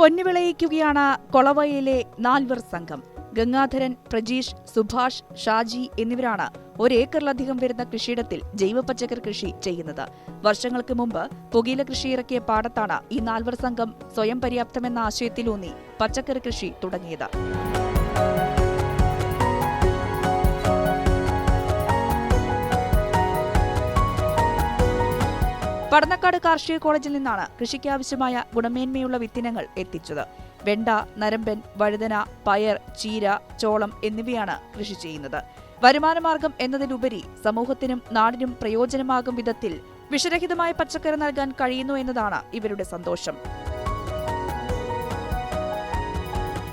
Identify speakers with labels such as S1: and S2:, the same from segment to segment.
S1: വിജയിക്കുകയാണ് കൊളവയിലെ നാൽവർ സംഘം. ഗംഗാധരൻ പ്രജീഷ് സുഭാഷ് ഷാജി എന്നിവരാണ് ഒരേക്കറിലധികം വരുന്ന കൃഷിയിടത്തിൽ ജൈവ പച്ചക്കറി കൃഷി ചെയ്യുന്നത്. വർഷങ്ങൾക്ക് മുമ്പ് പുകയില കൃഷി ഇറക്കിയ പാടത്താണ് ഈ നാൽവർ സംഘം സ്വയം പര്യാപ്തമെന്ന ആശയത്തിലൂന്നി പച്ചക്കറി കൃഷി തുടങ്ങിയത്. പടന്നക്കാട് കാർഷിക കോളേജിൽ നിന്നാണ് കൃഷിക്കാവശ്യമായ ഗുണമേന്മയുള്ള വിത്തിനങ്ങൾ എത്തിച്ചത്. വെണ്ട നരമ്പൻ വഴുതന പയർ ചീര ചോളം എന്നിവയാണ് കൃഷി ചെയ്യുന്നത്. വരുമാനമാർഗം എന്നതിലുപരി സമൂഹത്തിനും നാടിനും പ്രയോജനമാകും വിധത്തിൽ വിഷരഹിതമായ പച്ചക്കറി നൽകാൻ കഴിയുന്നു എന്നതാണ് ഇവരുടെ സന്തോഷം.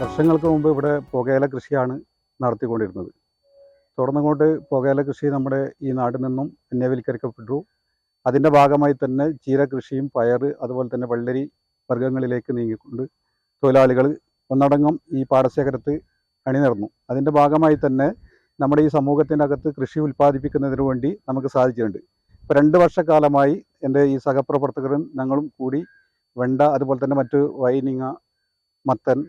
S2: വർഷങ്ങൾക്ക് മുമ്പ് ഇവിടെ പുകയില കൃഷിയാണ് നടത്തിക്കൊണ്ടിരുന്നത്. തുടർന്നുകൊണ്ട് പുകയില കൃഷി നമ്മുടെ ഈ നാട്ടിൽ നിന്നും അന്യവൽക്കരിക്കപ്പെട്ടു. അതിന്റെ ഭാഗമായി തന്നെ ചീര കൃഷിയും പയർ അതുപോലെ തന്നെ വെള്ളരി വർഗങ്ങളിലേക്ക് നീങ്ങിക്കൊണ്ട് തൊഴിലാളികൾ ഒന്നടങ്കം ഈ പാടശേഖരത്ത് അണിനിരന്നു. അതിന്റെ ഭാഗമായി തന്നെ നമ്മുടെ ഈ സമൂഹത്തിന്റെ അകത്ത് കൃഷി ഉൽപ്പാദിപ്പിക്കുന്നതിന് വേണ്ടി നമുക്ക് സാധിച്ചിട്ടുണ്ട്. ഇപ്പോൾ രണ്ട് വർഷക്കാലമായി എന്റെ ഈ സഹപ്രവർത്തകരും ഞങ്ങളും കൂടി വെണ്ട അതുപോലെ തന്നെ മറ്റ് വൈനിങ്ങ മത്തൻ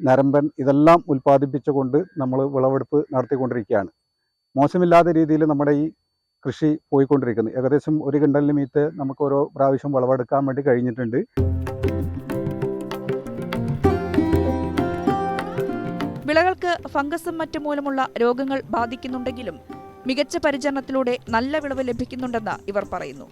S2: നരമ്പൻ ഇതെല്ലാം ഉൽപ്പാദിപ്പിച്ചുകൊണ്ട് നമ്മൾ വിളവെടുപ്പ് നടത്തിക്കൊണ്ടിരിക്കുകയാണ്. മോശമില്ലാത്ത രീതിയിൽ നമ്മുടെ ഈ കൃഷി പോയിക്കൊണ്ടിരിക്കുന്നത് ഏകദേശം ഒരു കിണ്ടലിന് മീത്ത് നമുക്ക് ഓരോ പ്രാവശ്യം വിളവെടുക്കാൻ വേണ്ടി കഴിഞ്ഞിട്ടുണ്ട്.
S1: വിളകൾക്ക് ഫംഗസും മറ്റും മൂലമുള്ള രോഗങ്ങൾ ബാധിക്കുന്നുണ്ടെങ്കിലും മികച്ച പരിചരണത്തിലൂടെ നല്ല വിളവ് ലഭിക്കുന്നുണ്ടെന്ന് ഇവർ പറയുന്നു.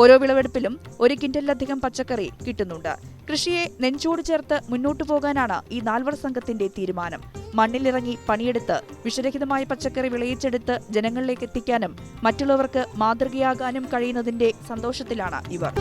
S1: ഓരോ വിളവെടുപ്പിലും ഒരു കിൻഡലിലധികം പച്ചക്കറി കിട്ടുന്നുണ്ട്. കൃഷിയെ നെഞ്ചോട് ചേർത്ത് മുന്നോട്ടു പോകാനാണ് ഈ നാൽവർ സംഘത്തിന്റെ തീരുമാനം. മണ്ണിലിറങ്ങി പണിയെടുത്ത് വിഷരഹിതമായ പച്ചക്കറി വിളയിച്ചെടുത്ത് ജനങ്ങളിലേക്ക് എത്തിക്കാനും മറ്റുള്ളവർക്ക് മാതൃകയാകാനും കഴിയുന്നതിന്റെ സന്തോഷത്തിലാണ് ഇവർ.